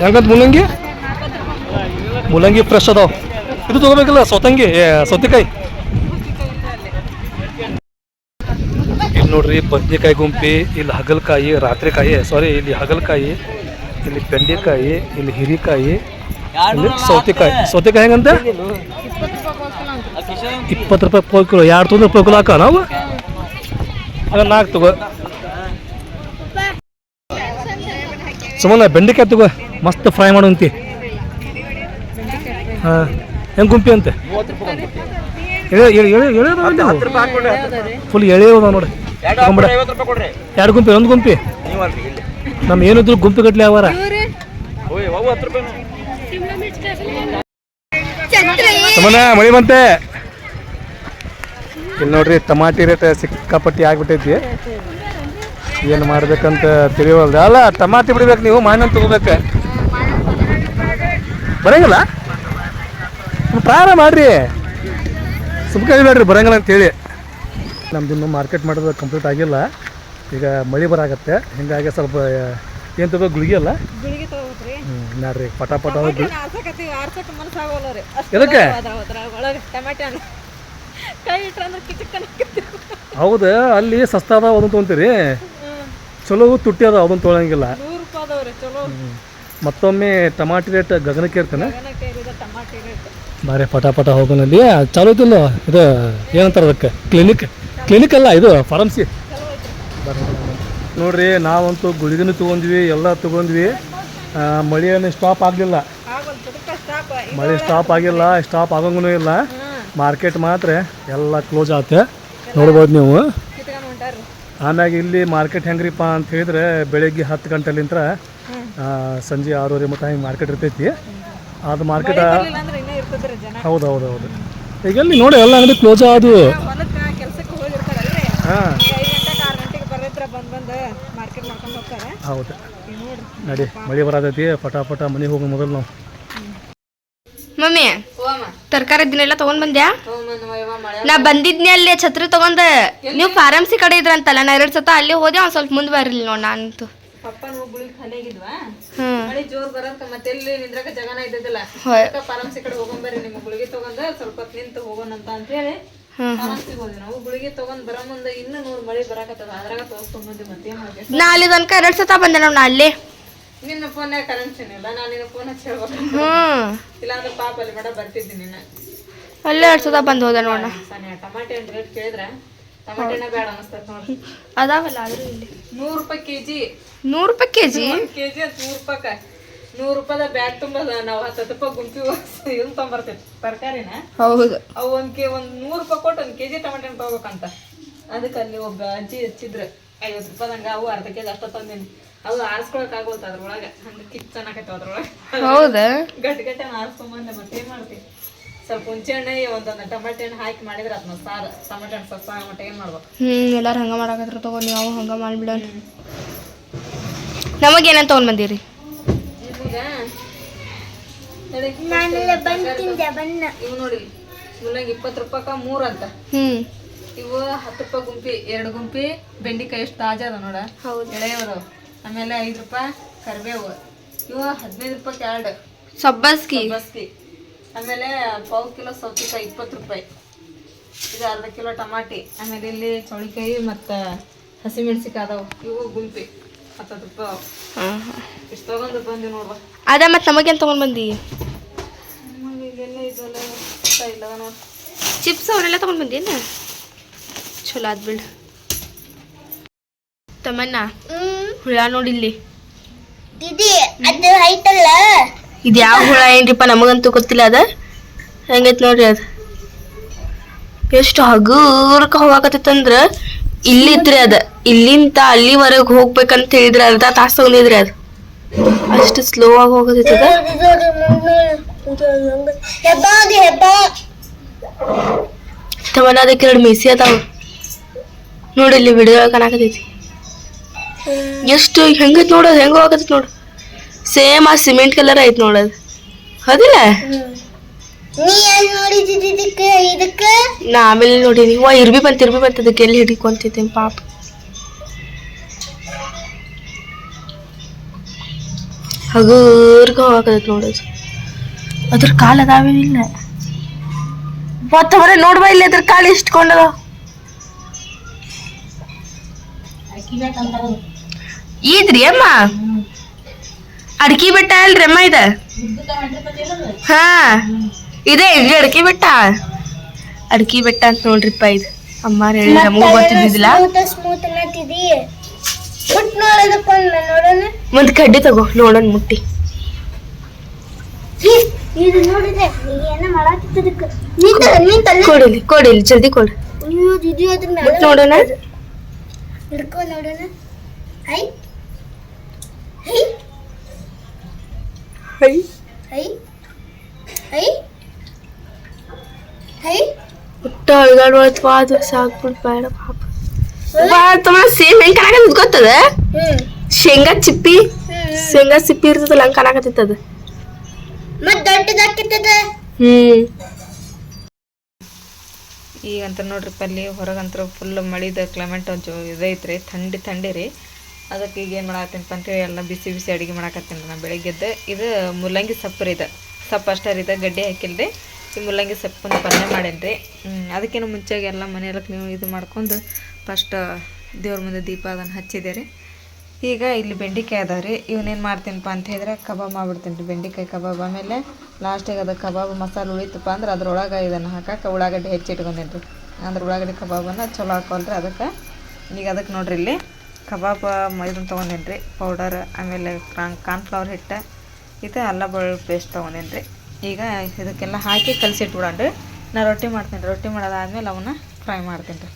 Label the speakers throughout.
Speaker 1: ಹೆಂಗಂತ ಮೂಲಂಗಿ? ಮೂಲಂಗಿ ಫ್ರೆಶ್ ಅದಾವ. ಇದು ತಗೋಬೇಕಲ್ಲ ಸೌತಂಗಿ? ಏ, ಸೌತೆಕಾಯಿ. ಇಲ್ಲಿ ನೋಡ್ರಿ ಬದ್ನೆಕಾಯಿ ಗುಂಪಿ ಇಲ್ಲಿ ಹಗಲಕಾಯಿ ರಾತ್ರಿಕಾಯಿ ಸಾರಿ ಇಲ್ಲಿ ಹಗಲಕಾಯಿ ಇಲ್ಲಿ ಬೆಂಡೆಕಾಯಿ ಇಲ್ಲಿ ಹಿರಿಕಾಯಿ ಇಲ್ಲಿ ಸೌತೆಕಾಯಿ. ಸೌತೆಕಾಯಿ ಹೆಂಗಂತ ಇಪ್ಪತ್ತು ರೂಪಾಯಿ ಪೋಲ್ ಕಿಲೋ ಎರಡು ತೊಂದ್ರೆ ಪೋಲ್ ಕಿಲೋ ಹಾಕ ನಾವು? ಅದ ನಾಲ್ಕು ತಗೋ. ಸುಮ್ಮನೆ ಬೆಂಡೆಕಾಯಿ ತಗೋ. ಮಸ್ತ್ ಫ್ರೈ ಮಾಡುವಂತಿ. ಹಾಂ ಹೆಂಗೆ ಗುಂಪಿ ಅಂತೆ? ಎಳೆ ಎಳೆ ಎಳೆ ಎಳೆ ಫುಲ್ ಎಳೆ ಅದಾವ ನೋಡಿ. ಎರಡು ಗುಂಪಿ ಒಂದು ಗುಂಪಿ. ನಮ್ಮ ಏನಿದ್ರು ಗುಂಪಿ ಕಟ್ಲಿ ಅವರ ಸುಮ್ಮನೆ ಮಳಿ ಬಂತೆ? ಇಲ್ಲಿ ನೋಡ್ರಿ ಟಮಾಟಿ ರೇಟ್ ಸಿಕ್ಕಾಪಟ್ಟಿ ಆಗ್ಬಿಟ್ಟೈತಿ. ಏನು ಮಾಡ್ಬೇಕಂತ ತಿಳಿಯವಲ್ದು ಅಲ್ಲ ಟಮಾಟಿ ಬಿಡ್ಬೇಕು ನೀವು ಮಾವಿನ ತಗೋಬೇಕು. ಬರಂಗಿಲ್ಲ? ಪ್ರಾರ ಮಾಡಿರಿ. ಸುಮ್ಕೆ ಬೇಡ್ರಿ ಬರಂಗಿಲ್ಲ ಅಂತೇಳಿ. ನಮ್ದು ಇನ್ನು ಮಾರ್ಕೆಟ್ ಮಾಡೋದು ಕಂಪ್ಲೀಟ್ ಆಗಿಲ್ಲ. ಈಗ ಮಳೆ ಬರಾಗತ್ತೆ. ಹಿಂಗಾಗಿ ಸ್ವಲ್ಪ ಏನು ತಗೋ ಗುಳಿಗೆ ಅಲ್ಲ? ನಾಡ್ರಿ ಪಟ ಪಟ ಎದಕ್ಕೆ? ಹೌದು ಅಲ್ಲಿ ಸಸ್ತಾದ ಒಂದು ತೊಗೊಂತೀರಿ. ಚಲೋ ತುಟ್ಟಿ ಅದಾವ ಅದನ್ನು ತೊಗೊಳಂಗಿಲ್ಲ
Speaker 2: ನೂರು ರೂಪಾಯಿ ಅದಾವ್ರಿ ಚಲೋ.
Speaker 1: ಮತ್ತೊಮ್ಮೆ ಟಮಾಟಿ ರೇಟ್ ಗಗನಕ್ಕೆ ಇರ್ತಾನೆ
Speaker 2: ಗಗನಕ್ಕೆ ಏರಿದ ಟಮಾಟೆ ರೇಟ್.
Speaker 1: ಬಾರಿ ಪಟ ಪಟ ಹೋಗೋನಲ್ಲಿ. ಚಲೋ ಐತಿಲ್ಲ ಇದು ಏನಂತಾರೆ ಅದಕ್ಕೆ? ಕ್ಲಿನಿಕ್? ಕ್ಲಿನಿಕ್ ಅಲ್ಲ ಇದು ಫಾರ್ಮಸಿ. ನೋಡ್ರಿ ನಾವಂತೂ ಗುಳಿಗೆನೂ ತೊಗೊಂಡ್ವಿ ಎಲ್ಲ ತಗೊಂಡ್ವಿ. ಆ, ಮಳೆ ಏನು ಸ್ಟಾಪ್ ಆಗಲಿಲ್ಲ. ಮಳೆ ಸ್ಟಾಪ್ ಆಗಿಲ್ಲ ಸ್ಟಾಪ್ ಆಗಂಗೂ ಇಲ್ಲ. ಮಾರ್ಕೆಟ್ ಮಾತ್ರ ಎಲ್ಲ ಕ್ಲೋಸ್ ಆಗುತ್ತೆ ನೋಡ್ಬೋದು ನೀವು. ಆಮ್ಯಾಗ ಇಲ್ಲಿ ಮಾರ್ಕೆಟ್ ಹೆಂಗ್ರಿಪ್ಪ ಅಂತ ಹೇಳಿದ್ರೆ ಬೆಳಿಗ್ಗೆ ಹತ್ತು ಗಂಟೆಲಿಂತ್ರ ಸಂಜೆ ಆರೂವರೆ ಮಟ್ಟ ಹಿಂಗೆ ಮಾರ್ಕೆಟ್ ಇರ್ತೈತಿ. ಅದು ಮಾರ್ಕೆಟ್
Speaker 2: ಇಲ್ಲ ಅಂದ್ರೆ ಇನ್ನೂ ಇರ್ತದ್ರಿ ಜನ.
Speaker 1: ಹೌದು ಹೌದು ಹೌದು ಈಗ ಎಲ್ಲಿ ನೋಡಿ ಎಲ್ಲ ಅಂಗಡಿ ಕ್ಲೋಸ್
Speaker 2: ಅದು
Speaker 1: ಹಾಂ ಹೌದು. ನಡಿ ಮಳೆ ಬರತೈತಿ ಪಟಾಪಟ ಪಟ ಮನೆಗೆ ಹೋಗೋ ಮೊದಲು ನಾವು.
Speaker 3: ಮಮ್ಮಿ ತರಕಾರಿ ದಿನ ಎಲ್ಲ ತಗೊಂಡ್ ಬಂದ್ಯಾ? ನಾ ಬಂದಿದ್ನಿ ಅಲ್ಲಿ ಛತ್ರಿ ತಗೊಂಡ ನೀವು ಫಾರ್ಮಸಿ ಕಡೆ ಇದ್ರಂತಲ್ಲ ನಾ ಎರಡು ಸತ ಅಲ್ಲಿ ಹೋದೆ ಒಂದ್ ಸ್ವಲ್ಪ ಮುಂದೆ ಬರಲಿಲ್ಲ ನೋಡ್ ನಾನಂತೂ.
Speaker 2: ಪಪ್ಪನ ಗುಳಿಗೆ ಖಾಲಿ ಮಳೆ ಜೋರ್ ಬರಂತ ಮತ್ತೆ ಎಲ್ಲಿ ನಿಂದ್ರಾಕ ಜಗನ ಇದ್ದಿದ್ದಿಲ್ಲ
Speaker 3: ಫಾರಂಸಿ
Speaker 2: ಫಾರ್ಮಸಿ ಕಡೆ ಹೋಗೊಂಬರ್ರಿ ನಿಮ್ಮ ಗುಳಿಗೆ ತಗೊಂಡ ಸ್ವಲ್ಪ ಹೊತ್ತು ನಿಂತು ಹೋಗೋಣ ಅಂತ ಹೇಳಿ
Speaker 3: ಹ್ಮ್
Speaker 2: ಫಾರ್ಮಸಿಗೆ ಹೋದ್ವಿ ನಾವು ಗುಳಿಗೆ ತಗೊಂಡ್ ಬರೋ ಮುಂದೆ ಇನ್ನೂ ನೂರು ಮಳಿ ಬರಾಕತ್ತದ. ಅದ್ರಾಗ ತೋರಿಸ್ಕೊಂಡ್ ಬಂದ್ವಿ ಮತ್ತೆ ಏನ್ ಮಾಡ್ಬೇಕು?
Speaker 3: ನಾ ಅಲ್ಲಿ ತನಕ ಎರಡ್ ಸತ ಬಂದೆ ನೋಡ್ ನಾ ಅಲ್ಲಿ.
Speaker 2: ನಿನ್ನ ಫೋನ್ ಕರೆನ್ಸಿ ಇಲ್ಲ ನಾನು ನಿನ್ನ ಫೋನ್ ಹಚ್ಚಿ ಹೇಳ್ಬೇಕು ಇಲ್ಲಾಂದ್ರೆ ಪಾಪ ಅಲ್ಲಿ ಬೇಡ ಬರ್ತಿದ್ದೀನಿ ನಿನ್ನ
Speaker 3: ಅಲ್ಲೇ ಸತ ಬಂದ್ ಹೋದ ನೋಡ
Speaker 2: ಟಮಾಟೆ ಹಣ್ಣು ರೇಟ್ ಕೇಳಿದ್ರೆ? ಟಮಾಟೆನ ಬೇಡ ಅನಿಸ್ತದ ನೋಡಿ.
Speaker 3: ಅದಾವಲ್ಲ ಆದ್ರೂ ಇಲ್ಲಿ.
Speaker 2: ನೂರು ರೂಪಾಯಿ ಕೆಜಿ.
Speaker 3: ನೂರು ರೂಪಾಯಿ ಕೆಜಿ?
Speaker 2: ಒಂದ್ ಕೆಜಿ ಅಂತ ನೂರು ರೂಪಾಯಿ ನೂರು ರೂಪಾಯಿದ ಬ್ಯಾಗ್ ತುಂಬ ನಾವು ಹತ್ತು ರೂಪಾಯಿ ಗುಂಪಿ ಇದು ತೊಗೊಂಬರ್ತೇವೆ. ತರಕಾರಿನ?
Speaker 3: ಹೌದು.
Speaker 2: ಅವು ಒಂದ್ ಕೆ ಒಂದ್ ನೂರು ರೂಪಾಯಿ ಕೊಟ್ಟು ಒಂದ್ ಕೆಜಿ ಟಮಾಟೆ ತಗೋಬೇಕಂತ. ಅದಕ್ಕೆ ಅಲ್ಲಿ ಒಬ್ಬ ಅಜ್ಜಿ ಹಚ್ಚಿದ್ರು. ಐವತ್ತು ರೂಪಾಯಿ ಅವು ಅರ್ಧ ಕೆಜಿ ಅಷ್ಟ ತಂದೇನಿ. ಅವು ಆರಿಸ್ಕೊಳಕ್ ಆಗೋಲ್ತ ಅದ್ರೊಳಗೆ. ಹಂಗೆ ಕಿತ್ ಚೆನ್ನಾಗೈತೆ ಅದ್ರೊಳಗೆ.
Speaker 3: ಹೌದಾ?
Speaker 2: ಗಟ್ಟಿ ಗಟ್ಟಿ ಆರಿಸ್ಕೊಂಬಂದೆ ಮತ್ತೆ ಏನು ಮಾಡ್ತೀವಿ ಸ್ವಲ್ಪ ಹುಂಚೆ ಹಣ್ಣು ಒಂದೊಂದು ಟಮಾಟೆ ಹಣ್ಣು ಹಾಕಿ ಮಾಡಿದ್ರೆ ಅದನ್ನ ಸಾರು. ಟಮಾಟೆ ಹಣ್ಣು ಸಸ್ತ ಮಟ್ಟ ಏನು ಮಾಡ್ಬೇಕು.
Speaker 3: ಹ್ಞೂ ಎಲ್ಲರೂ ಹಂಗೆ ಮಾಡಾಕತ್ರ ತಗೋ ನೀವು ಹಂಗೆ ಮಾಡಿಬಿಡೋಣ. ನಮಗೆ ಏನಂತ ತಗೊಂಡ್ ಬಂದಿರಿ?
Speaker 2: ಇವು ನೋಡಿ ಮುಲ್ಲಂಗಿ ಇಪ್ಪತ್ತು ರೂಪಾಯಿಕ ಮೂರು ಅಂತ.
Speaker 3: ಹ್ಮ್.
Speaker 2: ಇವು ಹತ್ತು ರೂಪಾಯಿ ಗುಂಪಿ ಎರಡು ಗುಂಪಿ ಬೆಂಡೆಕಾಯಿ ಎಷ್ಟು ತಾಜಾ ಅದ ನೋಡ.
Speaker 3: ಹೌದು.
Speaker 2: ಎಳೆಯವು ಅದಾವ ಆಮೇಲೆ ಐದು ರೂಪಾಯಿ ಕರಿಬೇವು. ಇವು ಹದಿನೈದು ರೂಪಾಯಿ ಎರಡು.
Speaker 3: ಸಬ್ಬಸ್ಗಿ
Speaker 2: ಬಸ್ತಿ ಆಮೇಲೆ ಪಾವು ಕಿಲೋ ಸೌತೆಕಾಯಿ ಇಪ್ಪತ್ತು ರೂಪಾಯಿ. ಇದು ಅರ್ಧ ಕಿಲೋ ಟಮಾಟಿ. ಆಮೇಲೆ ಇಲ್ಲಿ ಚೌಳಿಕಾಯಿ ಮತ್ತು ಹಸಿಮೆಣ್ಸಿಕಾಯಿ ಅದಾವೆ ಇವು ಗುಂಪಿ. ಹತ್ತು ರೂಪಾಯಿ. ಇಷ್ಟು ತಗೊಂಡು ಬಂದು ನೋಡ್ರಿ
Speaker 3: ಅದ ಮತ್ತೆ ನಮಗೇನು ತೊಗೊಂಡು ಬಂದಿ?
Speaker 2: ಇಲ್ಲೆಲ್ಲ ಇದೆಲ್ಲ ನೋಡಿ.
Speaker 3: ಚಿಪ್ಸ್ ಅವರೆಲ್ಲ ತಗೊಂಡ್ ಬಂದೇನ ಚಲೋ ಆದ್ ಬಿಡ್. ತಮ್ಮಣ್ಣ ಹುಳ ನೋಡಿಲ್ಲಿ ಇದು ಯಾವ ಹುಳ ಏನ್ರಿಪ್ಪ ನಮಗಂತೂ ಗೊತ್ತಿಲ್ಲ ಅದ? ಹೆಂಗೈತ್ ನೋಡ್ರಿ ಅದ? ಎಷ್ಟು ಹಗುರ್ಕ ಹೋಗಾಕತ್ತಂದ್ರ ಇಲ್ಲಿದ್ರಿ ಅದ. ಇಲ್ಲಿಂದ ಅಲ್ಲಿವರೆಗೆ ಹೋಗ್ಬೇಕಂತ ಹೇಳಿದ್ರೆ ಅರ್ಧ ತಾಸು ತಗೊಂಡಿದ್ರಿ ಅದು. ಅಷ್ಟು ಸ್ಲೋ ಆಗಿ ಹೋಗೋದಿತ್ತದ ತಮ್ಮನ ಅದಕ್ಕೆ ಎರಡು ಮೀಸಿ ಅದಾವ. ನೋಡಿ ಇಲ್ಲಿ ವಿಡಿಯೋ ಕಾಣಕತ್ತೈತಿ. ಎಷ್ಟು ಹೆಂಗೈತಿ ನೋಡೋದು ಹೆಂಗ ಹೋಗತೈತಿ ನೋಡು? ಸೇಮ್ ಆ ಸಿಮೆಂಟ್ ಕಲರ್ ಐತಿ ನೋಡೋದು ಹೌದಿಲ್ಲ? ನಾ ಆಮೇಲೆ ನೋಡಿದೀನಿ ವಾ ಇರ್ಬಿ ಬಂತ ಇರ್ಬಿ ಬಂತ ಅದಕ್ಕೆ ಎಲ್ಲಿ ಹಿಡ್ಕೊಂತಿದ್ದೇನೆ ಪಾಪ. ಹಗುರ್ಗ ಹೋಗಕತ್ತೈತಿ ನೋಡೋದು ಅದ್ರ ಕಾಲ ಅದಾವೇನಿಲ್ಲ ಮತ್ತವರೇ ನೋಡ್ಬಾ ಇಲ್ಲಿ ಅದ್ರ ಕಾಲು ಇಷ್ಟಕೊಂಡದ ಇದ್ರಿ ಅಮ್ಮ? ಅಡ್ಕಿ ಬೆಟ್ಟ ಅಲ್ರಿ ಅಮ್ಮ ಇದ? ಹಾ ಇದೇ ಇಲ್ರಿ ಅಡ್ಕಿ ಬೆಟ್ಟ. ಅಡ್ಕಿ ಬೆಟ್ಟ ಅಂತ ನೋಡ್ರಿಪ್ಪ ಇದು. ಅಮ್ಮ ಹೇಳಿ ನಮಗೂ ಗೊತ್ತಿದ್ದಿಲ್ಲ ಒಂದ್ ಕಡ್ಡಿ ತಗೋ ನೋಡೋಣ ಮುಟ್ಟಿ. ಕೊಡಿಲಿ ಕೊಡಿಲಿ ಜಲ್ದಿ ಕೊಡಿ. ನೋಡೋಣ.
Speaker 4: ನೋಡೋಣ ಹೈ. ಹೈ. ಹೈ. ಹೈ. ಹೈ
Speaker 3: ಮುಟ್ಟ ಅಳ್ಗಾಡ್ವತ್ವಾ ಅದು ಸಾಕ್ಬಿಡ್ ಬೇಡ ಪಾಪ. ತಮ್ಮ ಸೇಮ್ ಹೆಂಗ್ ಕಾಣಕತ್ತದ ಗೊತ್ತದ?
Speaker 4: ಹ್ಮ್.
Speaker 3: ಶೇಂಗಾ ಚಿಪ್ಪಿ.
Speaker 4: ಹ್ಮ್.
Speaker 3: ಶೇಂಗಾ ಸಿಪ್ಪಿ ಇರ್ತದಲ್ಲ ಹಂಗ್ ಕಾಣಕತ್ತಿತ್ತು ಅದು.
Speaker 4: ಮತ್ ದೊಡ್ಡದಾಕಿತ್ತದ
Speaker 3: ಹ್ಮ್.
Speaker 2: ಈಗಂತ ನೋಡ್ರಿ ಪಲ್ಲಿ ಹೊರಗಂತ್ರ ಫುಲ್ ಮಳಿದ ಕ್ಲೈಮೇಟ್ ಜೋ ಇದೈತ್ರಿ ಥಂಡಿ ಥಂಡಿ ರೀ. ಅದಕ್ಕೆ ಈಗ ಏನು ಮಾಡಾಕತ್ತೀನಪ್ಪ ಅಂತೇಳಿ ಎಲ್ಲ ಬಿಸಿ ಬಿಸಿ ಅಡುಗೆ ಮಾಡಕತ್ತೀನಿ ನಾನು ಬೆಳಗ್ಗೆದ್ದು ಇದು ಮೂಲಂಗಿ ಸೊಪ್ಪು ರೀ ಇದು. ಸೊಪ್ಪು ಅಷ್ಟೇ ರೀ ಇದು, ಗಡ್ಡೆ ಹಾಕಿಲ್ರಿ. ಈ ಮೂಲಂಗಿ ಸೊಪ್ಪನ್ನು ಪಲ್ಯ ಮಾಡೇನಿ ರೀ. ಅದಕ್ಕಿಂತ ಮುಂಚೆಗೆ ಎಲ್ಲ ಮನೆಯಲ್ಲಕ್ಕೆ ನೀವು ಇದು ಮಾಡ್ಕೊಂಡು ಫಸ್ಟ್ ದೇವ್ರ ಮುಂದೆ ದೀಪ ಅದನ್ನು ಹಚ್ಚಿದೆ ರೀ. ಈಗ ಇಲ್ಲಿ ಬೆಂಡೆಕಾಯಿ ಅದಾವೆ ರೀ. ಇವನೇನು ಮಾಡ್ತೀನಪ್ಪ ಅಂತ ಹೇಳಿದ್ರೆ ಕಬಾಬ್ ಮಾಡ್ಬಿಡ್ತೀನಿ ರೀ. ಬೆಂಡೆಕಾಯಿ ಕಬಾಬ್ ಆಮೇಲೆ ಲಾಸ್ಟಿಗೆ ಅದು ಕಬಾಬ್ ಮಸಾಲೆ ಉಳಿತಪ್ಪ ಅಂದ್ರೆ ಅದ್ರೊಳಗೆ ಇದನ್ನು ಹಾಕಕ್ಕೆ ಉಳ್ಳಾಗಡ್ಡೆ ಹೆಚ್ಚಿಟ್ಕೊಂಡೇನಿ ರೀ. ಅಂದ್ರೆ ಉಳ್ಳಾಗಡ್ಡಿ ಕಬಾಬನ್ನು ಚಲೋ ಹಾಕೊಂಡ್ರೆ ಅದಕ್ಕೆ ಈಗ ಅದಕ್ಕೆ ನೋಡ್ರಿ ಇಲ್ಲಿ ಕಬಾಬ್ ಮೈದನ್ ತೊಗೊಂಡೇನಿ ರೀ ಪೌಡರ್ ಆಮೇಲೆ ಕಾನ್ ಕಾರ್ನ್ಫ್ಲವರ್ ಹಿಟ್ಟು ಇದು ಅಲ್ಲ ಬೆಳ್ಳುಳ್ಳಿ ಪೇಸ್ಟ್ ತೊಗೊಂಡೇನಿ ರೀ ಈಗ ಇದಕ್ಕೆಲ್ಲ ಹಾಕಿ ಕಲಸಿಟ್ಬಿಡೋಣ್ರಿ. ನಾ ರೊಟ್ಟಿ ಮಾಡ್ತೀನಿ ರೀ ರೊಟ್ಟಿ ಮಾಡೋದಾದ್ಮೇಲೆ ಅವನ್ನ ಫ್ರೈ ಮಾಡ್ತೀನಿ ರೀ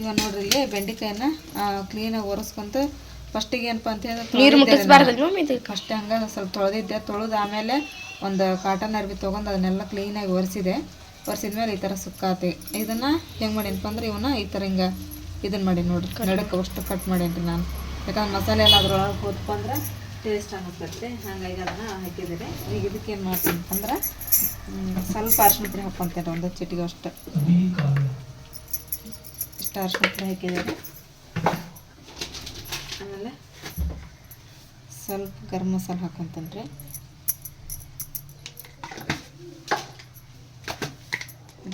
Speaker 2: ಈಗ ನೋಡ್ರಿ ಇಲ್ಲಿ ಬೆಂಡೆಕಾಯನ್ನ ಕ್ಲೀನಾಗಿ ಒರೆಸ್ಕೊಂತ ಫಸ್ಟಿಗೆ ಏನಪ್ಪ ಅಂತ ಹೇಳಿದ್ರೆ ಫಸ್ಟ್ ಹಂಗೆ ಸ್ವಲ್ಪ ತೊಳೆದಿದ್ದೆ. ತೊಳೆದು ಆಮೇಲೆ ಒಂದು ಕಾಟನ್ ಅರ್ಬಿ ತೊಗೊಂಡು ಅದನ್ನೆಲ್ಲ ಕ್ಲೀನಾಗಿ ಒರೆಸಿದೆ. ಒರೆಸಿದ್ಮೇಲೆ ಈ ಥರ ಸುಕ್ಕಾತಿ. ಇದನ್ನು ಹೆಂಗೆ ಮಾಡೀನಪ್ಪ ಅಂದ್ರೆ ಇವನ್ನ ಈ ಥರ ಹಿಂಗೆ ಇದನ್ನು ಮಾಡಿ ನೋಡಿರಿ. ಕನ್ನಡಕ್ಕೆ ಅಷ್ಟು ಕಟ್ ಮಾಡೀನಿ ನಾನು. ಯಾಕಂದ್ರೆ ಮಸಾಲೆ ಎಲ್ಲ ಅದ್ರೊಳಗೆ ಹೋದಪ್ಪ ಅಂದ್ರೆ ಟೇಸ್ಟ್ ಆಗುತ್ತೆ ಹಾಗಾಗಿ ಅದನ್ನು ಹಾಕಿದ್ದೀರಿ ಈಗ ಇದಕ್ಕೆ ಏನು ಮಾಡ್ತೀನಿ ಅಂದ್ರೆ ಸ್ವಲ್ಪ ಅರ್ಶಿನ ಪುಡಿ ಹಾಕ್ಕೊಂತೀನಿ ಒಂದು ಚಿಟಿಗೆ ಅಷ್ಟು. ಇಷ್ಟು ಅರ್ಶಿನ ಪುಡಿ ಹಾಕಿದ್ದೀರಿ ಆಮೇಲೆ ಸ್ವಲ್ಪ ಗರಂ ಮಸಾಲೆ ಹಾಕ್ಕೊಂತೀನಿ ರೀ.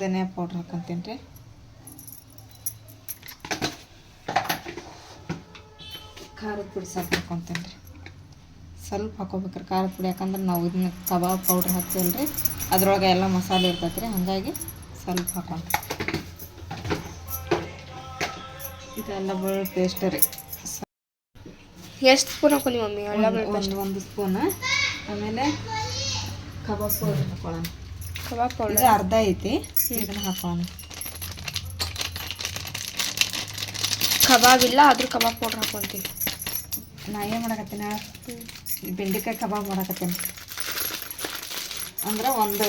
Speaker 2: ಧನಿಯಾ ಪೌಡ್ರ್ ಹಾಕ್ಕೊಂತೀನಿ ರೀ. ಖಾರದ ಪುಡಿ ಸ್ವಲ್ಪ ಹಾಕೊತೇನೆ ರೀ ಸ್ವಲ್ಪ ಹಾಕೋಬೇಕ್ರಿ ಖಾರದ ಪುಡಿ ಯಾಕಂದ್ರೆ ನಾವು ಇದನ್ನ ಕಬಾಬ್ ಪೌಡ್ರ್ ಹಾಕ್ತೀವಲ್ಲ ರೀ ಅದ್ರೊಳಗೆ ಎಲ್ಲ ಮಸಾಲೆ ಇರ್ತೈತೆ ರೀ ಹಾಗಾಗಿ ಸ್ವಲ್ಪ ಹಾಕೊಂತೀನಿ ಇದೆಲ್ಲ ಬೆಳ್ಳುಳ್ಳಿ ಪೇಸ್ಟ್ ರೀ.
Speaker 3: ಎಷ್ಟು ಸ್ಪೂನ್ ಹಾಕೊಂಡಿ ಮಮ್ಮಿ? ಎಲ್ಲ
Speaker 2: ಒಂದು ಒಂದು ಸ್ಪೂನ್. ಆಮೇಲೆ ಕಬಾಬ್ ಪೌಡ್ರ್ ಹಾಕೊಳ್ಳೋಣ.
Speaker 3: Kebab powder.
Speaker 2: ಅರ್ಧ ಐತಿ ಇದನ್ನ ಹಾಕೋಣ
Speaker 3: ಕಬಾಬ್ ಇಲ್ಲ ಆದ್ರೂ ಕಬಾಬ್ ಪೌಡ್ರ್ ಹಾಕೊಂತೀವಿ.
Speaker 2: ನಾ ಏನು ಮಾಡಕತ್ತೀನಿ? ಬೆಂಡೆಕಾಯಿ ಕಬಾಬ್ ಮಾಡಕತ್ತೀನಿ. ಅಂದ್ರೆ ಒಂದು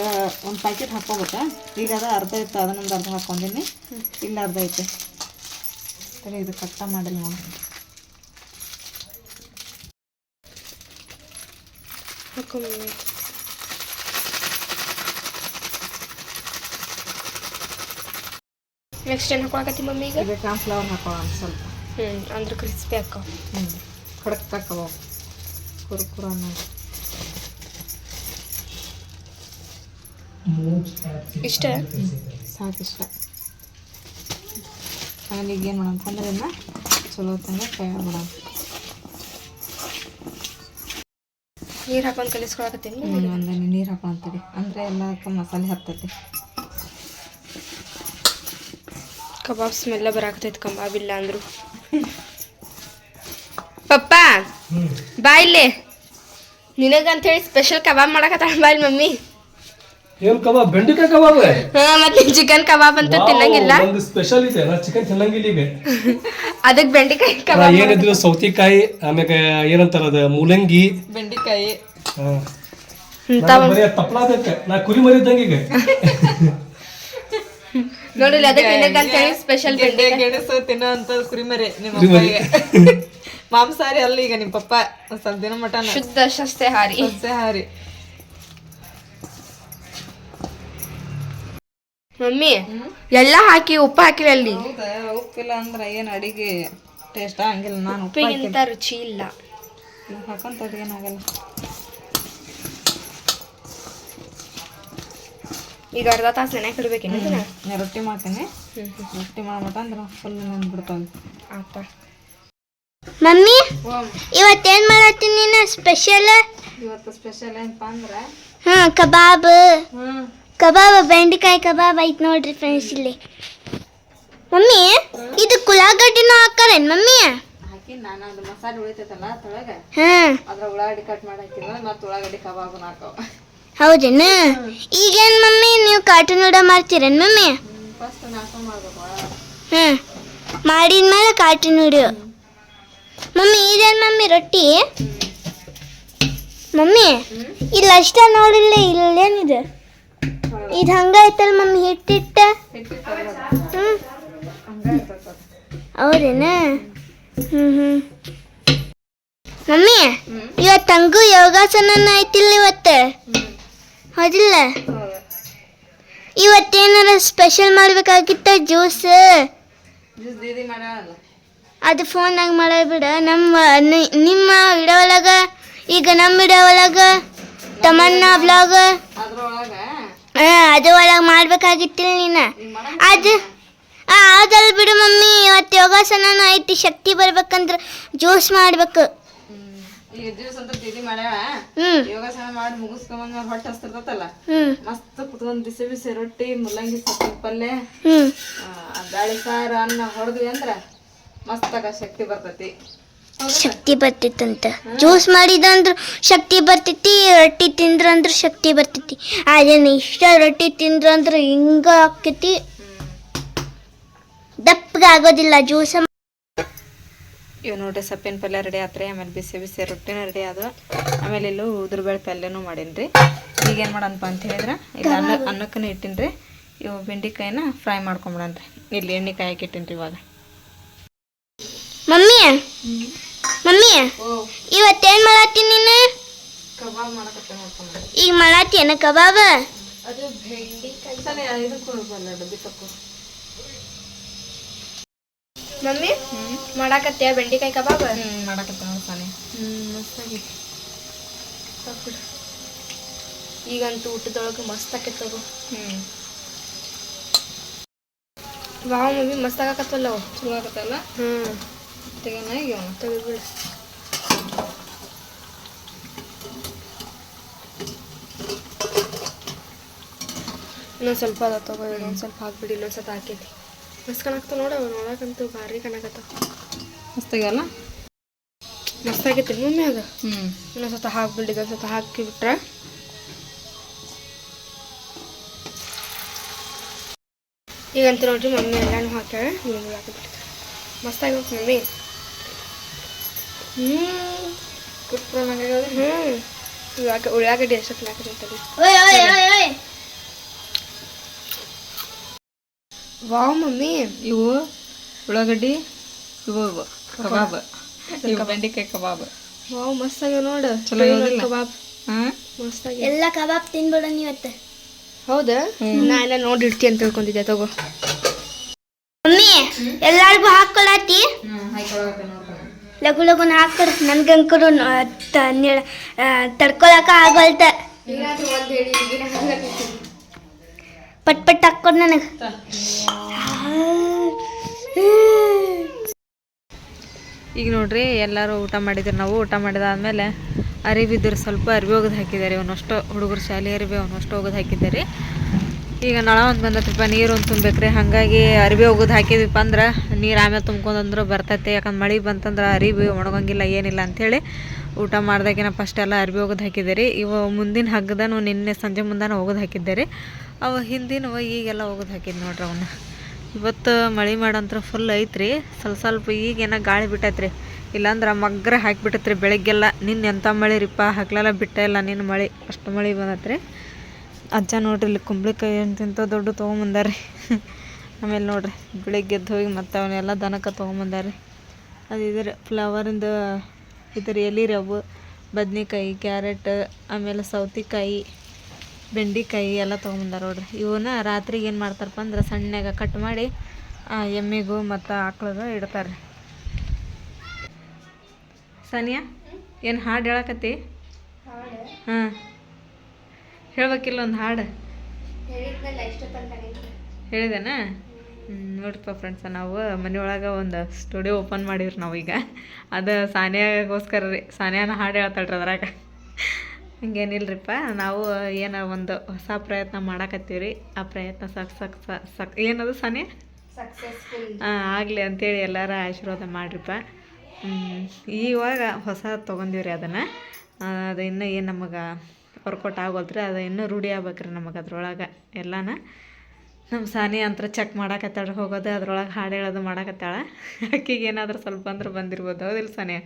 Speaker 2: ಒಂದು ಪ್ಯಾಕೆಟ್ ಹಾಕ್ಕೋಬೇಕಾ. ಈಗ ಅದು ಅರ್ಧ ಇತ್ತು ಅದನ್ನೊಂದು ಅರ್ಧ ಹಾಕ್ಕೊಂಡಿನಿ. ಇಲ್ಲ ಅರ್ಧ ಐತೆ. ಸರಿ ಇದು ಕಟ್ಟ ಮಾಡಿಲ್ಲ ನೋಡಿ.
Speaker 3: ನೆಕ್ಸ್ಟ್ ಏನು ಹಾಕೊಳಕತ್ತಿ ಮಮ್ಮಿ ಈಗ?
Speaker 2: ಈಗ ಕಾನ್ಫ್ಲವರ್ ಹಾಕೋಣ ಸ್ವಲ್ಪ.
Speaker 3: ಹ್ಞೂ ಅಂದ್ರೆ ಕ್ರಿಸ್ಪಿ ಹಾಕೋ.
Speaker 2: ಹ್ಞೂ ಕಬಾಬ್ ಕುರ್ಕುರ ಅನ್ನೋದು
Speaker 3: ಇಷ್ಟ?
Speaker 2: ಸಾಕಿಷ್ಟ. ಆಮೇಲೆ ಈಗ ಏನು ಮಾಡೋಣ ಅಂದ್ರೆ ಇದನ್ನ ಚಲೋ ತಂಗ ಫ್ರೈ ಮಾಡೋಣ
Speaker 3: ನೀರು ಹಾಕೊಂಡು ಕಲಿಸ್ಕೊಳಕತ್ತೀನಿ.
Speaker 2: ಒಂದೇ ನೀರು ಹಾಕೊಂತೀವಿ ಅಂದರೆ ಎಲ್ಲಕ್ಕೆ ಮಸಾಲೆ ಹತ್ತೈತಿ.
Speaker 3: ಕಬಾಬ್ ಸ್ಮೆಲ್ಲ ಬರಾಕತೈತಿ ಕಬಾಬ್ ಇಲ್ಲ ಅಂದ್ರು ಪಪ್ಪ ಬಾ ಇಲ್ಲಿ ನಿನಗಂತೇಳಿ ಸ್ಪೆಷಲ್ ಕಬಾಬ್ ಮಾಡಕತ್ತಾಳ ಬಾ ಇಲ್ಲಿ ಮಮ್ಮಿ.
Speaker 1: ಏನ್ ಕಬಾಬ್? ಬೆಂಡೆಕಾಯಿ ಕಬಾಬ್?
Speaker 3: ಹಾ ಮತ್ತೆ ಚಿಕನ್ ಕಬಾಬ್ ಅಂತ ತಿನ್ನಂಗಿಲ್ಲ.
Speaker 1: ಒಂದು ಸ್ಪೆಷಲ್ ಇದೆ. ನಾ ಚಿಕನ್ ತಿನ್ನಂಗಿಲ್ಲ ಈಗ.
Speaker 3: ಅದಕ್ಕೆ ಬೆಂಡೆಕಾಯಿ ಕಬಾಬ್
Speaker 1: ಏನಿದ್ರು ಸೌತಿಕಾಯಿ ಆಮೇಲೆ ಏನಂತಾರ ಅದು ಮೂಲಂಗಿ.
Speaker 2: ಬೆಂಡೆಕಾಯಿ.
Speaker 1: ಬರೀ ತಪ್ಪಲ ಅದಕ್ಕೆ. ನಾ ಕುರಿ ಮರಿದ್ದಂಗೆ ಈಗ.
Speaker 3: ನೋಡಿಲ್ಲ ಅದಕ್ಕೆ ನಿನಗಂತೇಳಿ ಸ್ಪೆಷಲ್ ಬೆಂಡೆಕಾಯಿ.
Speaker 2: ಗೆಣಸು ತಿನ್ನೋ ಅಂತ ಕುರಿಮರಿ ನಿಮ್ಮ. ಅಪ್ಪಗೆ. ಮಾಂಸಾಹಾರಿ ಅಲ್ಲ ಈಗ ನಿಮ್ಮ ಪಪ್ಪ ಸ್ವಲ್ಪ ದಿನ ಮಟನ್.
Speaker 3: ಶುದ್ಧ ಹಾರಿಸಿ
Speaker 2: ಹಾರಿ
Speaker 3: ಮಮ್ಮಿ ಎಲ್ಲ ಹಾಕಿ ಉಪ್ಪು ಹಾಕಿಲ್ಲ ಅಲ್ಲಿ.
Speaker 2: ಹೌದಾ? ಉಪ್ಪಿಲ್ಲ ಅಂದ್ರೆ ಏನು ಅಡಿಗೆ ಟೇಸ್ಟ್ ಆಗಂಗಿಲ್ಲ. ನಾನು
Speaker 3: ಉಪ್ಪಿಗಿಂತ ರುಚಿ ಇಲ್ಲ.
Speaker 2: ಹಾಕೊಂತ ಏನಾಗಲ್ಲ
Speaker 3: ಈಗ ಅರ್ಧ ತಾಸು ನೆನೆ
Speaker 2: ಕಡಬೇಕೇನು ರೊಟ್ಟಿ ಮಾಡ್ತೇನೆ. ರೊಟ್ಟಿ ಮಾಡ್ಬಿಟ್ಟು ಅಂದ್ರೆ ಫುಲ್ ನೆನೆದ್ಬಿಡ್ತಾವೆ
Speaker 3: ಆತ.
Speaker 4: ಮಮ್ಮಿ ಇವತ್ತೇನ್ ಮಾಡತ್ತೀನಿ ನೀನು? ಸ್ಪೆಷಲ್
Speaker 2: ಇವತ್ತು ಸ್ಪೆಷಲ್ ಏನಪ್ಪ ಅಂದ್ರೆ?
Speaker 4: ಹಾ ಕಬಾಬ್. ಕಬಾಬ್ ಬೆಂಡೆಕಾಯಿ ಕಬಾಬ್ ಐತ್ ನೋಡ್ರಿ ಫ್ರೆಂಡ್ಸ್ ಇಲ್ಲಿ. ಮಮ್ಮಿ ಇದು ಕುಲಾಗಡ್ಡಿನ ಹಾಕಾರೇನ್ ಮಮ್ಮಿ?
Speaker 2: ಹಾಕಿ ನಾನು ಅದು ಮಸಾಲೆ ಉಳಿತೈತಲ್ಲ ತೊಳಗೆ
Speaker 4: ಹಾ
Speaker 2: ಅದ್ರ ಉಳ್ಳಾಗಡ್ಡಿ ಕಟ್ ಮಾಡಿ ನಾನು ಮತ್ತು ಉಳ್ಳಾಗಡ್ಡಿ ಕಬಾಬ್ ಹಾಕವ.
Speaker 4: ಹೌದೇನ? ಈಗೇನ್ ಮಮ್ಮಿ ನೀವು ಕಾರ್ಟೂನ್ ನೋಡ ಮಾಡ್ತೀರೇನ್ ಮಮ್ಮಿ?
Speaker 2: ಫಸ್ಟ್ ನಾಷ್ಟ ಮಾಡ್ಬೇಕು
Speaker 4: ಹಾ ಮಾಡಿದ್ಮೇಲೆ ಕಾರ್ಟೂನ್ ವಿಡಿಯೋ ಮಮ್ಮಿ ಇದೇನು ಮಮ್ಮಿ ರೊಟ್ಟಿ? ಮಮ್ಮಿ, ಇಲ್ಲ ಅಷ್ಟ ನೋಡಿಲ್ಲ, ಇಲ್ಲೇನಿದೆ? ಇದು ಹಂಗಾಯ್ತಲ್ಲ ಮಮ್ಮಿ, ಹಿಟ್ಟಿಟ್ಟ? ಹ್ಞೂ ಹೌದೇನಾ? ಹ್ಞೂ ಹ್ಞೂ ಮಮ್ಮಿ, ಇವತ್ತು ತಂಗು ಯೋಗಾಸನ ಆಯ್ತಿಲ್ಲ ಇವತ್ತು? ಹೌದಿಲ್ಲ? ಇವತ್ತೇನಾರ ಸ್ಪೆಷಲ್ ಮಾಡ್ಬೇಕಾಗಿತ್ತ ಜ್ಯೂಸ್ ಅದು ಫೋನಾಗ ಮಾಡೋದು ಬಿಡ. ನಮ್ಮ ನಿಮ್ಮ ವಿಡಿಯೋ ಒಳಗ ಈಗ ನಮ್ಮ ವಿಡಿಯೋ ಒಳಗ ತಮನ್ನ ಬ್ಲಾಗ್
Speaker 2: ಅದ್ರೊಳಗೆ
Speaker 4: ಅದು ಒಳಗೆ ಮಾಡ್ಬೇಕಾಗಿತ್ತಿಲ್ಲ ನೀನು. ಅದು ಅದಲ್ಲ ಬಿಡು ಮಮ್ಮಿ. ಇವತ್ತು ಯೋಗಾಸನ ಐತಿ ಶಕ್ತಿ ಬರ್ಬೇಕಂದ್ರೆ ಜ್ಯೂಸ್ ಮಾಡ್ಬೇಕು.
Speaker 2: ಯೋಗಾಸನ ಮಾಡಿ ಹೊಟ್ಟೆ ಮಸ್ತ್ ಕುತ್ಕೊಂಡ್ ಬಿಸಿ ಬಿಸಿ ರೊಟ್ಟಿ ಮುಲ್ಲಂಗಿ ಸೊಪ್ಪಿನ ಪಲ್ಯ ಬ್ಯಾಳಿ ಸಾರು ಅನ್ನ ಹೊಡೆದ್ವಿ ಅಂದ್ರ ಮಸ್ತಾಗ ಶಕ್ತಿ ಬರ್ತೈತಿ.
Speaker 4: ಶಕ್ತಿ ಬರ್ತಿತ್ತಂತ. ಜ್ಯೂಸ್ ಮಾಡಿದಂದ್ರ ಶಕ್ತಿ ಬರ್ತೈತಿ ರೊಟ್ಟಿ ತಿಂದ್ರಂದ್ರ ಶಕ್ತಿ ಬರ್ತೈತಿ ಅದೇನು ಇಷ್ಟ ರೊಟ್ಟಿ ತಿಂದ್ರಂದ್ರ ಹಿಂಗ ಆಕೈತಿ ದಪ್ಪಗೆ ಆಗೋದಿಲ್ಲ ಜ್ಯೂಸ್
Speaker 2: ಇವ್ ನೋಡ್ರಿ ಸೊಪ್ಪಿನ ಪಲ್ಯ ರೆಡಿ ಆತ್ರಿ ಆಮೇಲೆ ಬಿಸಿ ಬಿಸಿ ರೊಟ್ಟಿನ ರೆಡಿ ಆದ್ವು ಆಮೇಲೆ ಇಲ್ಲೂ ಉದುರುಬೇಳೆ ಪಲ್ಯನೂ ಮಾಡೀನಿ ಈಗ ಏನು ಮಾಡಣಪ್ಪ ಅಂತ ಹೇಳಿದ್ರೆ ಇಲ್ಲ ಅನ್ನ ಅನ್ನಕ್ಕೂ ಇಟ್ಟಿನ್ರಿ. ಇವು ಬೆಂಡೆಕಾಯಿನ ಫ್ರೈ ಮಾಡ್ಕೊಂಬಿಡನ್ರಿ ಇಲ್ಲಿ ಎಣ್ಣೆ ಕಾಯಕ್ಕೆ ಇಟ್ಟಿನ್ರಿ ಇವಾಗ.
Speaker 4: ಮಮ್ಮಿ? ಮಮ್ಮಿ? ಇವತ್ತೇನ್ ಮಾಡತ್ತಿ ನೀನು?
Speaker 2: ಮಾಡಕತ್ತೆ
Speaker 4: ಈಗ ಏನ ಕಬಾಬ?
Speaker 2: ಅದು
Speaker 3: ಮಮ್ಮಿ ಮಾಡಾಕತ್ತೀಯ ಬೆಂಡಿಕಾಯಿ ಕಬಾಬ್?
Speaker 2: ಹ್ಞೂ ಮಾಡಕತ್ತೆ ಸಾನೆ.
Speaker 3: ಈಗಂತೂ ಊಟದೊಳಗೆ ಮಸ್ತ್ ಆಕೈತಿ ಹ್ಮ್.
Speaker 2: ಹ್ಞೂ
Speaker 3: ವಾವ್ ಮಮ್ಮಿ ಮಸ್ತ್ ಆಗಾಕತ್ತಲ್ಲ? ಅವು
Speaker 2: ಚಲೋ ಆಗತ್ತಲ್ಲ?
Speaker 3: ಹ್ಮ್.
Speaker 2: ತೆಗೆನ ಇವ್ನ.
Speaker 3: ತೆಗೆದ್ಬಿಡು ಇನ್ನೊಂದು ಸ್ವಲ್ಪ ಅದ ತಗೋ ಇನ್ನೊಂದು ಸ್ವಲ್ಪ ಹಾಕ್ಬಿಡಿ ಇನ್ನೊಂದು ಸ್ವಲ್ಪ ಹಾಕೈತಿ ಮಸ್ತ್ ಕಾಣಕ್ತಾವ ನೋಡ ನೋಡಕ್ಕಂತೂ ಭಾರಿ ಕಾಣಕತ್ತಾವ
Speaker 2: ಮಸ್ತಾಗಲ್ಲ
Speaker 3: ಮಸ್ತ್ ಆಗೈತಿ ಮಮ್ಮಿ ಅದು
Speaker 2: ಹ್ಞೂ
Speaker 3: ಇನ್ನೊಂದು ಸ್ವಲ್ಪ ಹಾಕ್ಬಿಡಿ ಇದೊಂದು ಸ್ವಲ್ಪ ಹಾಕಿಬಿಟ್ರೆ ಈಗಂತ ನೋಡ್ರಿ ಮಮ್ಮಿ ಎಲ್ಲಾನು ಹಾಕ್ಯಾಳ ನೀವು ಹಾಕಿಬಿಡ್ತಾರೆ ಮಸ್ತ್ ಆಗೈತಿ ಮಮ್ಮಿ ಹ್ಞೂ ಹ್ಞೂ ಇವಾಗ ಉಳ್ಳಾಗಡ್ಡಿ ಎಷ್ಟು ಹಾಕಿರ್ತದೆ ವಾವ್ ಮಮ್ಮಿ.
Speaker 2: ಇವು ಉಳ್ಳಾಗಡ್ಡಿ ಇವು ಕಬಾಬ್. ಇವು ಬೆಂಡೆಕಾಯಿ ಕಬಾಬ್.
Speaker 3: ವಾವ್ ಮಸ್ತ್ ಆಗ್ಯಾವ ನೋಡು.
Speaker 2: ಚಲೋ?
Speaker 3: ಕಬಾಬ್.
Speaker 2: ಹಾಂ?
Speaker 3: ಮಸ್ತ್ ಆಗ್ಯಾವ.
Speaker 4: ಎಲ್ಲ ಕಬಾಬ್ ತಿನ್ಬಿಡ ನೀವತ್ತೆ
Speaker 3: ಹೌದಾ? ನಾ ಎಲ್ಲ ನೋಡಿ ಇಡ್ತಿ ಅಂತ ತಿಳ್ಕೊಂಡಿದ್ದೆ ತಗೋ.
Speaker 4: ಮಮ್ಮಿ ಎಲ್ಲಾರ್ಗು ಹಾಕೊಳತಿ
Speaker 2: ನೋಡ್ಕೊಂಡು
Speaker 4: ಲಘು ಲಘುನ ಹಾಕೊಡು ನನ್ಗಂಕರು ತಡ್ಕೊಳಕ ಆಗಲ್ತ. ಪಟ್ ಪಟ್ ಹಾಕೊಂಡ್ ನನಗೆ.
Speaker 2: ಈಗ ನೋಡ್ರಿ ಎಲ್ಲರೂ ಊಟ ಮಾಡಿದ್ರು ನಾವು ಊಟ ಮಾಡಿದಾದ್ಮೇಲೆ ಅರಿವಿದ್ರು ಸ್ವಲ್ಪ ಅರಿವಿ ಒಗೆದು ಹಾಕಿದ್ದಾರೆ ಅವನಷ್ಟು ಹುಡುಗರು ಶಾಲೆ ಅರಿವಿ ಅವನಷ್ಟು ಒಗೆದು ಹಾಕಿದ್ದಾರೆ. ಈಗ ನಳ ಒಂದು ಬಂದತ್ರಪ್ಪ, ನೀರು ಒಂದು ತುಂಬೇಕ್ರಿ ಹಾಗಾಗಿ ಅರಿವಿ ಒಗದು ಹಾಕಿದ್ವಿಪ್ಪ ಅಂದ್ರೆ ನೀರು ಆಮೇಲೆ ತುಂಬ್ಕೊಂಡಂದ್ರೆ ಬರ್ತೈತೆ. ಯಾಕಂದ್ರೆ ಮಳೆ ಬಂತಂದ್ರೆ ಅರಿವಿ ಒಣಗಂಗಿಲ್ಲ, ಏನಿಲ್ಲ ಅಂಥೇಳಿ ಊಟ ಮಾಡ್ದಾಗಿನ ಫಸ್ಟ್ ಎಲ್ಲ ಅರಿವಿ ಹಾಕಿದ್ದೆ ರೀ ಇವು ಮುಂದಿನ ಹಗ್ಗದನು ನಿನ್ನೆ ಸಂಜೆ ಮುಂದಾನ ಹಾಕಿದ್ದೆ ರೀ ಅವು ಹಿಂದಿನ ಈಗೆಲ್ಲ ಒಗದು ಹಾಕಿದ್ದು ನೋಡ್ರಿ ಅವನ್ನ. ಇವತ್ತು ಮಳೆ ಮಾಡಂತ್ರ ಫುಲ್ ಐತ್ರಿ. ಸ್ವಲ್ಪ ಸ್ವಲ್ಪ ಈಗೇನ ಗಾಳಿ ಬಿಟ್ಟೈತ್ರಿ. ಇಲ್ಲಾಂದ್ರೆ ಮಗ್ರ ಹಾಕಿಬಿಟ್ಟತ್ರಿ ಬೆಳಗ್ಗೆಲ್ಲ. ನಿನ್ನೆ ಎಂಥ ಮಳೆ ರೀಪ್ಪ ಹಗ್ಲೆಲ್ಲ ಬಿಟ್ಟ ಇಲ್ಲ ನಿನ್ನ ಮಳೆ. ಅಷ್ಟು ಮಳೆ ಬಂದತ್ರಿ. ಅಜ್ಜ ನೋಡ್ರಿ ಇಲ್ಲಿ ಕುಂಬಳಕಾಯಿ ಅಂತಿಂತ ದೊಡ್ಡ ತೊಗೊಂಬಂದಾರಿ ಆಮೇಲೆ ನೋಡ್ರಿ ಬೆಳಿಗ್ಗೆ ಎದ್ದು ಹೋಗಿ ಮತ್ತೆ ಅವನ್ನೆಲ್ಲ ದನಕ್ಕೆ ತೊಗೊಂಬಂದಾರಿ ಅದು ಇದ್ರ ಫ್ಲವರಿಂದ ಇದ್ರ ಎಲೆ ರೀ ಅವು ಬದ್ನೆಕಾಯಿ ಕ್ಯಾರೆಟ್ ಆಮೇಲೆ ಸೌತೆಕಾಯಿ ಬೆಂಡೆಕಾಯಿ ಎಲ್ಲ ತೊಗೊಂಬಂದಾರ ನೋಡ್ರಿ. ಇವನ್ನ ರಾತ್ರಿಗೆ ಏನು ಮಾಡ್ತಾರಪ್ಪ ಅಂದ್ರೆ ಸಣ್ಣಗೆ ಕಟ್ ಮಾಡಿ ಎಮ್ಮಿಗೂ ಮತ್ತು ಆಕಳಿಗೂ ಇಡ್ತಾರೆ ಸಾನಿಯಾ ಏನು ಹಾಡು ಹೇಳಕತ್ತಿ? ಹಾಂ ಹೇಳ್ಬೇಕಿಲ್ಲ ಒಂದು ಹಾಡು. ಹೇಳಿದೆನಾ? ನೋಡ್ರಪ್ಪ ಫ್ರೆಂಡ್ಸ ನಾವು ಮನೆಯೊಳಗೆ ಒಂದು ಸ್ಟುಡಿಯೋ ಓಪನ್ ಮಾಡಿವ್ರಿ ನಾವೀಗ ಅದು ಸಾನಿಯಾಗೋಸ್ಕರ ರೀ ಸಾನಿಯಾನ ಹಾಡು ಹೇಳ್ತಾಳ್ರಿ ಅದ್ರಾಗ. ಹಂಗೇನಿಲ್ರಿಪ್ಪ ನಾವು ಏನೋ ಒಂದು ಹೊಸ ಪ್ರಯತ್ನ ಮಾಡಾಕತ್ತೀವಿ ರೀ. ಆ ಪ್ರಯತ್ನ ಸಕ್ ಸಕ್ ಸಕ್ ಏನದು ಸಾನಿಯಾ?
Speaker 3: ಹಾಂ
Speaker 2: ಆಗಲಿ ಅಂತೇಳಿ ಎಲ್ಲರ ಆಶೀರ್ವಾದ ಮಾಡಿರಿಪ್ಪ. ಈವಾಗ ಹೊಸ ತೊಗೊಂಡಿವ್ರಿ ಅದನ್ನು. ಅದು ಇನ್ನೂ ಏನು ನಮಗೆ ವರ್ಕೌಟ್ ಆಗೋಲ್ತ್ರಿ ಅದು ಇನ್ನೂ ರೂಢಿ ಆಗ್ಬೇಕ್ರಿ ನಮಗೆ ಅದ್ರೊಳಗೆ. ಎಲ್ಲಾನ ನಮ್ಮ ಸಾನಿ ಅಂತ ಚೆಕ್ ಮಾಡಾಕತ್ತಾಳ, ಹೋಗೋದು ಅದ್ರೊಳಗೆ ಹಾಡು ಹೇಳೋದು ಮಾಡಾಕತ್ತಾಳ. ಅಕ್ಕಿಗೆ ಏನಾದರೂ ಸ್ವಲ್ಪ ಅಂದ್ರೆ ಬಂದಿರ್ಬೋದು ಹೌದಿಲ್ಲ ಸಾನಿ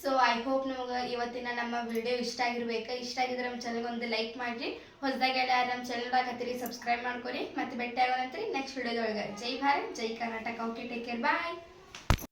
Speaker 3: ಸೊ ಐ ಹೋಪ್ ನಿಮಗೆ ಇವತ್ತಿನ ನಮ್ಮ ವಿಡಿಯೋ ಇಷ್ಟ ಆಗಿರ್ಬೇಕು. ಇಷ್ಟ ಆಗಿದ್ರೆ ನಮ್ಮ ಚಾನಲ್ಗೆ ಒಂದು ಲೈಕ್ ಮಾಡಿರಿ. ಹೊಸದಾಗಿ ಎಲ್ಲ ನಮ್ಮ ಚಾನಲ್ ಹಾಕತ್ತೀರಿ ಸಬ್ಸ್ಕ್ರೈಬ್ ಮಾಡ್ಕೊರಿ. ಮತ್ತೆ ಭೇಟಿ ಆಗೋಣಂತ್ರಿ ನೆಕ್ಸ್ಟ್ ವಿಡಿಯೋದೊಳಗೆ ಜೈ ಭಾರತ್, ಜೈ Karnataka. Okay take care bye